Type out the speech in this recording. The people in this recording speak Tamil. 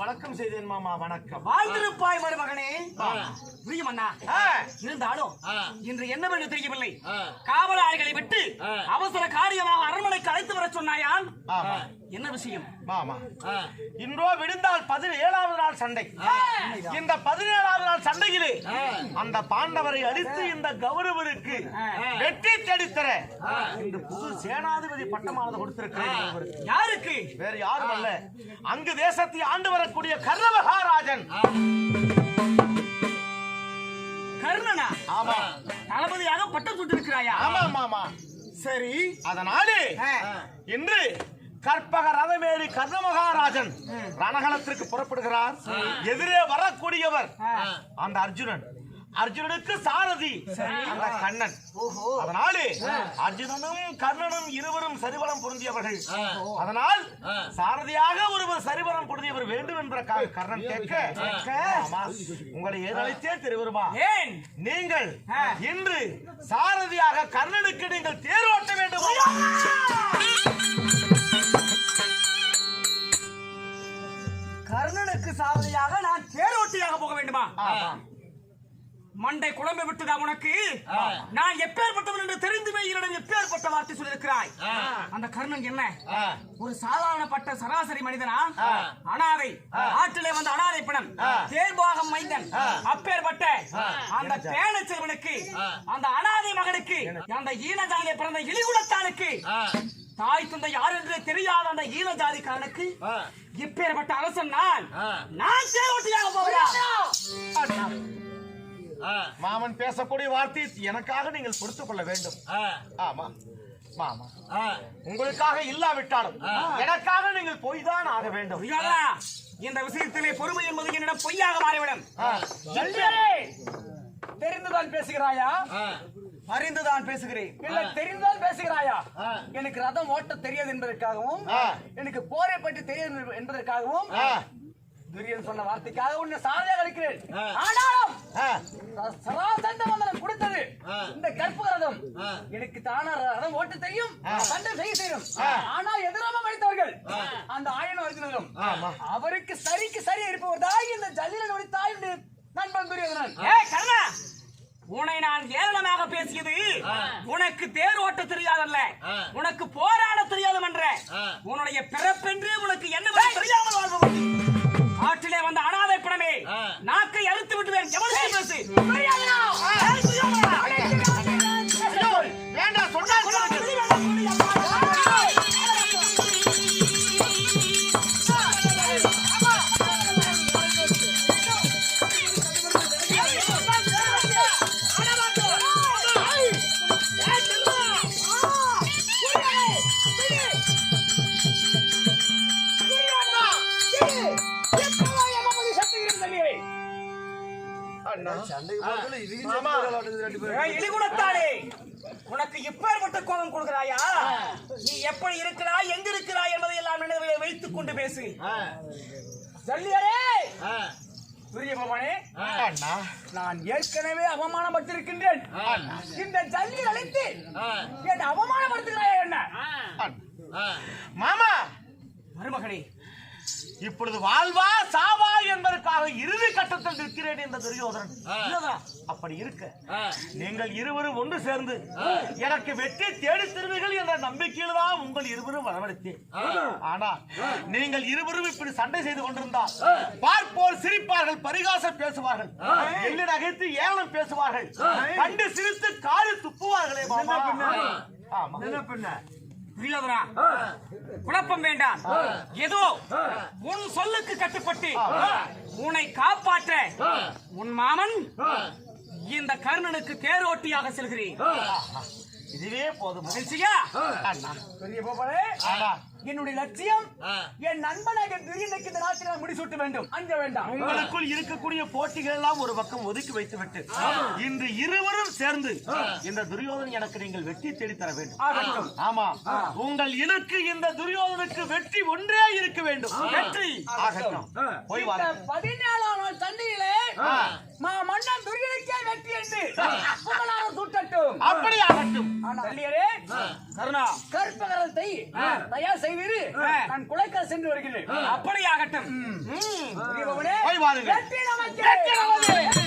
வணக்கம் செய்தேன் மாமா வணக்கம். வாழ்ந்திருப்பாய் மருமகனே. புரியும் அண்ணா? இருந்தாலும் இன்று என்னவென்று தெரியவில்லை காவலாளிகளை விட்டு அவசர காரியமாக அரண்மனைக்கு அழைத்து வர சொன்னாயால் என்ன விஷயம்? மாமா. இன்றோ விடுந்தால் பதினேழாவது நாள் சண்டை. இந்த பதினேழாவது நாள் சண்டையிலே அந்த பாண்டவரை அடித்து இந்த கௌரவருக்கு வெற்றி தேடித்தர இந்த புது சேனாதிபதி பட்டமானது கொடுத்திருக்கிறேன் கௌரவருக்கு. யாருக்கு? வேறு யாரும் அல்ல. அங்கு தேசத்தை ஆண்டு வரக்கூடிய கர்ணமகாராஜன் கர்ணனா? ஆமா. தளபதியாக பட்டம் சுட்டிருக்கிறாயா? ஆமா மாமா சரி. அதனாலே. இன்று கற்பக ரதமேறி கர்ணமகாராஜன் ரணகலத்திற்கு புறப்படுகிறார். எதிரே வரக்கூடியவர் அந்த அர்ஜுனன். அர்ஜுனனுக்கு சாரதி. அந்த கண்ணன். அதனாலே அர்ஜுனனும் கர்ணனும் இருவரும் சரிபலம் பொருந்தியவர்கள். அதனால் சாரதியாக ஒருவர் சரிபலம் பொருந்தியவர் வேண்டும் என்பதற்காக கர்ணன் கேட்க உங்களை ஏதழைத்தே திருவருமா? ஏன்? நீங்கள் இன்று சாரதியாக கர்ணனுக்கு நீங்கள் தேரோட்ட வேண்டும். கர்ணனுக்கு சாரதியாக நான் தேரோட்டியாக போக வேண்டுமா? ஆமா. மண்டை குழம்பு விட்டுதா உனக்கு. நான் எப்பேற்பட்டவன் என்று தெரிந்துமே என்னிடம் எப்பேற்பட்ட வார்த்தை சொல்லியிருக்கிறாய். அந்த கர்ணன் என்ன? ஒரு சாதாரணப்பட்ட சராசரி மனிதனா? அனாதை. ஆற்றிலே வந்த அனாதை பணம். தேர்பாகம் மைந்தன். அப்பேற்பட்ட அந்த பேன செல்வனுக்கு அந்த அனாதை மகனுக்கு அந்த ஈனஜாதியை பிறந்த இழிகுலத்தானுக்கு தாய் தந்தை யார் என்று தெரியாத அந்த ஈன ஜாதிக்காரனுக்கு இப்பேற்பட்ட அரசன் நான். நான் தேரோட்டியாக போகிறேன். மாமன் பேசக்கூடிய வார்த்தை எனக்காக நீங்கள் பொறுத்துக் கொள்ள வேண்டும். ஆமா மாமா உங்களுக்காக இல்லாவிட்டாலும் எனக்காக நீங்கள் போய்தான் ஆக வேண்டும்? இந்த விஷயத்திலே பொறுமை என்பது என்னிடம் பொய்யாக மாறிவிடும். தெரிந்துதான் பேசுகிறாயா? அறிந்துதான் பேசுகிறேன். இல்ல தெரிந்தால் பேசுகிறாயா? எனக்கு ரதம் ஓட்ட தெரியாது என்பதற்காகவும். எனக்கு போரை பற்றி தெரியாது என்பதற்காகவும். துரியன் சொன்ன வார்த்தைக்காக உன்னை சாரதியாக அளிக்கிறேன். ஆனாலும் சராசந்த மந்திரம் கொடுத்தது. இந்த கற்பக ரதம் எனக்கு தானா ரதம் ஓட்ட தெரியும் சண்டை செய்ய தெரியும். ஆனால் எதிராம அளித்தவர்கள் அந்த ஆயன அர்ஜுனரும் அவருக்கு சரிக்கு சரி இருப்பவர் தான் இந்த ஜல்லியனுடைய தாயுடைய நண்பன் துரியோதனன் ஏய் கர்ணா! உன்னை நான் ஏளனமாக பேசியது உனக்கு தேர் ஓட்ட தெரியாதல்ல. உனக்கு போராட தெரியாது என்ற உன்னுடைய பிறப்பென்று உனக்கு என்ன தெரியாமல் வாழ்பவன் அறுத்து விட்டுவேன். உனக்கு இப்பேற்பட்ட கோபம் கொடுக்கிறாயா? நீ எப்படி இருக்கிறாய் எங்க இருக்கிறாய் என்பதை எல்லாம் நினைவில் வைத்துக் கொண்டு பேசு. ஜல்லியரே. நான் ஏற்கனவே அவமானப்பட்டிருக்கின்றேன் இந்த ஜல்லி அழைத்து என்னை அவமானப்படுத்துகிறாயா என்ன? மாமா மருமகனே இப்பொழுது வாழ்வா சாவா கட்டத்தில் நிற்கிறேன் இந்த துரியோதனன் இல்லதா? அப்படி இருக்க. நீங்கள் இருவரும் ஒன்று சேர்ந்து எனக்கு வெற்றி தேடி தருவீர்கள் என்ற நம்பிக்கையில் தான் உங்கள் இருவரும் வரவழைத்தேன். ஆனா நீங்கள் இருவரும் இப்படி சண்டை செய்து கொண்டிருந்தால் பார்ப்போர் சிரிப்பார்கள் பரிகாசம் பேசுவார்கள். எள்ளி நகைத்து ஏளனம் பேசுவார்கள். கண்டு சிரித்து காரி துப்புவார்களே ஆமா. புரியாதரா குழப்பம் வேண்டாம். ஏதோ உன் சொல்லுக்கு கட்டுப்பட்டு உன்னை காப்பாற்ற உன் மாமன் இந்த கர்ணனுக்கு தேரோட்டியாக செல்கிறேன். இது இதுவே போதும். மகிழ்ச்சியா. பெரிய ஆமா. என்னுடைய லட்சியம் என் நண்பனாக திடீர்னுக்கு இந்த நாட்டில் நான் முடிசூட்ட வேண்டும். அஞ்ச வேண்டாம். உங்களுக்குள் இருக்கக்கூடிய போட்டிகள் எல்லாம் ஒரு பக்கம் ஒதுக்கி வைத்துவிட்டு இன்று இருவரும் சேர்ந்து இந்த துரியோதன் எனக்கு நீங்கள் வெற்றி தேடி தர வேண்டும். ஆகட்டும் ஆமா. உங்கள் இலக்கு இந்த துரியோதனுக்கு வெற்றி ஒன்றே இருக்க வேண்டும். வெற்றி. ஆகட்டும். பதினேழாம் நாள் சண்டையிலே மன்னன் துரியனுக்கே வெற்றி என்று புகழாரம் சூட்டட்டும். அப்படி ஆகட்டும் தள்ளியரே கருணா கற்பகரத்தை தயார் செய்வீரு நான் குலைக்கால் சென்று வருகிறேன். அப்படி ஆகட்டும் வெற்றி நமக்கு!